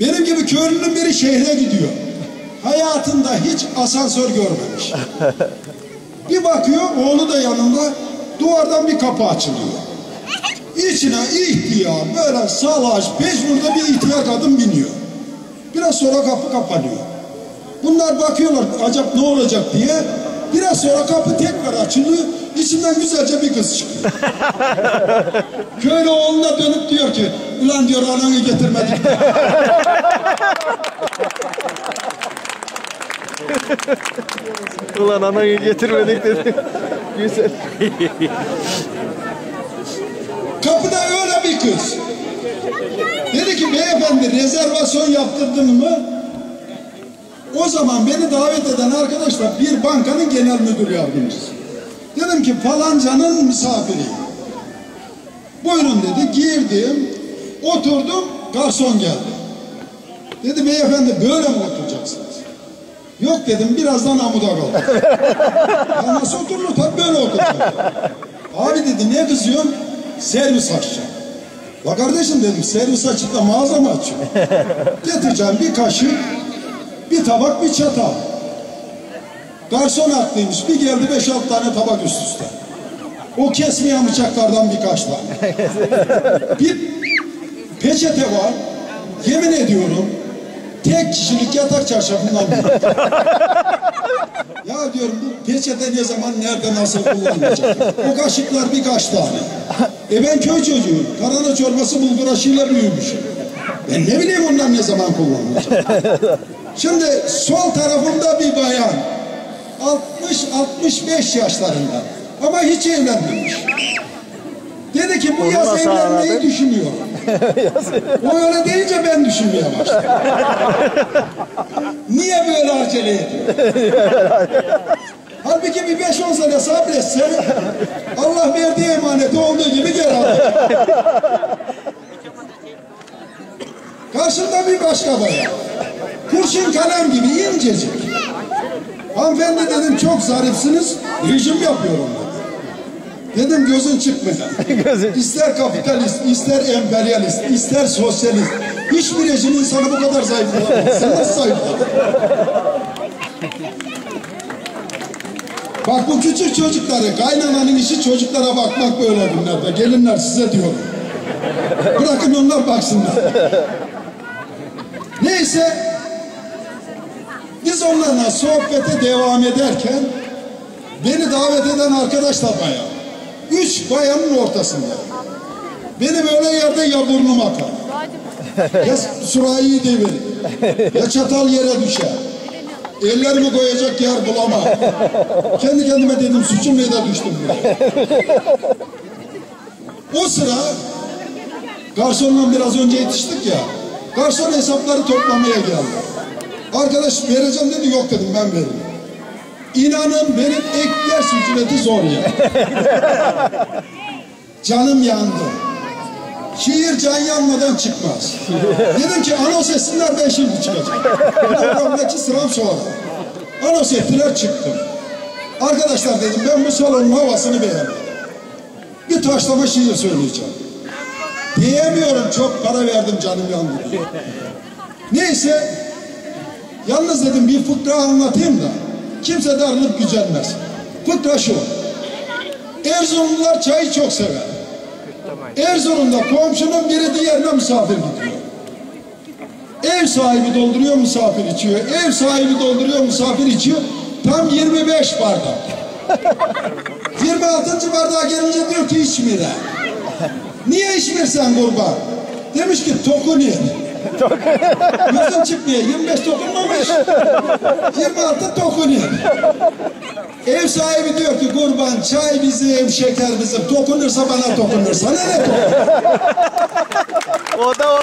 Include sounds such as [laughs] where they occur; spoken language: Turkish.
Benim gibi köylünün biri şehre gidiyor. Hayatında hiç asansör görmemiş. Bir bakıyor oğlu da yanında duvardan bir kapı açılıyor. İçine ihtiyar böyle salaş pejmurda bir ihtiyar kadın biniyor. Biraz sonra kapı kapanıyor. Bunlar bakıyorlar acaba ne olacak diye. Biraz sonra kapı tekrar açılıyor. İçinden güzelce bir kız çıkıyor. [laughs] Köylü oğluna dönüp diyor ki ulan diyor ananı getirmedik. [laughs] Ulan anayı getirmedik dedi. [laughs] Güzel. Kapıda öyle bir kız. Dedi ki beyefendi rezervasyon yaptırdın mı? O zaman beni davet eden arkadaşlar bir bankanın genel müdür yardımcısı. Dedim ki falancanın misafiriyim. Buyurun dedi girdim oturdum garson geldi. Dedi beyefendi böyle mi oturacaksınız? Yok dedim birazdan amuda kaldım. [laughs] nasıl oturulur tabii böyle oturacağım. Abi dedi ne kızıyorsun? Servis açacağım. La kardeşim dedim servis açıp da mağaza mı açıyor? [laughs] Getireceğim bir kaşık, bir tabak, bir çatal. Garson haklıymış. Bir geldi beş altı tane tabak üst üste. O kesmeyen bıçaklardan birkaç tane. [laughs] bir peçete var. Yemin ediyorum tek kişilik yatak çarşafından büyük. [laughs] Ya diyorum bu peçete ne zaman nerede nasıl kullanılacak? O kaşıklar birkaç tane. E ben köy çocuğuyum. Karana çorbası bulgur aşıyla büyümüşüm. Ben ne bileyim onlar ne zaman kullanılacak? [laughs] Şimdi sol tarafımda bir bayan. 60-65 yaşlarında. Ama hiç evlenmemiş. Dedi ki bu yaz nasıl evlenmeyi anladın? düşünüyorum. [laughs] o öyle deyince ben düşünmeye başladım. Niye böyle acele ediyor? Halbuki bir 5-10 sene sabretse Allah verdiği emaneti olduğu gibi geri alır. Karşında bir başka bayan. Kurşun kalem gibi incecik. Hanımefendi dedim çok zarifsiniz, rejim yapıyorum dedi. Dedim gözün. [laughs] Gözün- İster kapitalist, ister emperyalist, ister sosyalist. Hiçbir rejim insanı bu kadar zayıflatamaz. Sen nasıl zayıfladın? Bak bu küçük çocukları, kaynananın işi çocuklara bakmak böyle günlerde. Gelinler size diyorum. Bırakın onlar baksınlar. Neyse, biz onlarla sohbete devam ederken beni davet eden arkadaş da bayan. Üç bayanın ortasında. Beni böyle yerde ya burnum atar. Ya sürahiyi devir. Ya çatal yere düşer. Ellerimi koyacak yer bulamam. Kendi kendime dedim suçum ne de düştüm buraya. O sıra garsonla biraz önce yetiştik ya. Garson hesapları toplamaya geldi. Arkadaş vereceğim dedi yok dedim ben veririm. İnanın benim ek ders ücreti zor ya. [laughs] Canım yandı. Şiir can yanmadan çıkmaz. Dedim ki anons etsinler ben şimdi çıkacağım. Programdaki sıram sonra. Anons ettiler çıktım. Arkadaşlar dedim ben bu salonun havasını beğenmedim. Bir taşlama şiir söyleyeceğim. Diyemiyorum çok para verdim canım yandı. Neyse yalnız dedim bir fıkra anlatayım da kimse darılıp gücenmez. Fıkra şu. Erzurumlular çayı çok sever. Erzurum'da komşunun biri diğerine misafir gidiyor. Ev sahibi dolduruyor misafir içiyor. Ev sahibi dolduruyor misafir içiyor. Tam 25 bardak. 26. bardağa gelince diyor ki içmire. Niye içmirsen kurban? Demiş ki tokun yer. Gözün çıkmıyor. 25 dokunmamış. 26 tokun yer. Ev sahibi diyor ki kurban çay bizim, şeker bizim. Dokunursa bana dokunur. Sana ne dokunur? O da ona